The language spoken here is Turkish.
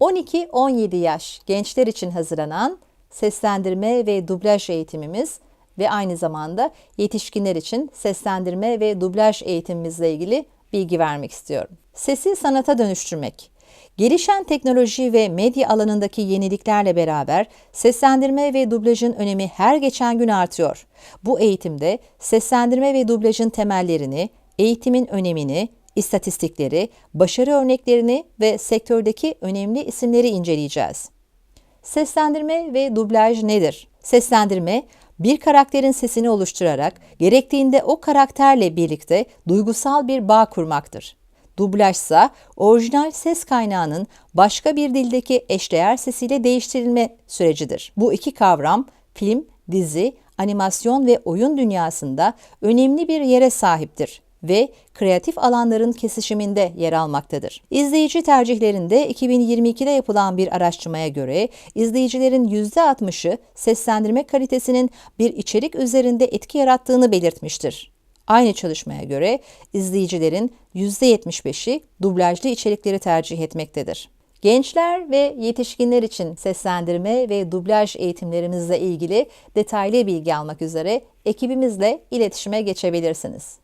12-17 yaş gençler için hazırlanan seslendirme ve dublaj eğitimimiz ve aynı zamanda yetişkinler için seslendirme ve dublaj eğitimimizle ilgili bilgi vermek istiyorum. Sesi sanata dönüştürmek. Gelişen teknoloji ve medya alanındaki yeniliklerle beraber seslendirme ve dublajın önemi her geçen gün artıyor. Bu eğitimde seslendirme ve dublajın temellerini, eğitimin önemini, istatistikleri, başarı örneklerini ve sektördeki önemli isimleri inceleyeceğiz. Seslendirme ve dublaj nedir? Seslendirme, bir karakterin sesini oluşturarak gerektiğinde o karakterle birlikte duygusal bir bağ kurmaktır. Dublajsa orijinal ses kaynağının başka bir dildeki eşdeğer sesiyle değiştirilme sürecidir. Bu iki kavram film, dizi, animasyon ve oyun dünyasında önemli bir yere sahiptir ve kreatif alanların kesişiminde yer almaktadır. İzleyici tercihlerinde 2022'de yapılan bir araştırmaya göre izleyicilerin %60'ı seslendirme kalitesinin bir içerik üzerinde etki yarattığını belirtmiştir. Aynı çalışmaya göre izleyicilerin %75'i dublajlı içerikleri tercih etmektedir. Gençler ve yetişkinler için seslendirme ve dublaj eğitimlerimizle ilgili detaylı bilgi almak üzere ekibimizle iletişime geçebilirsiniz.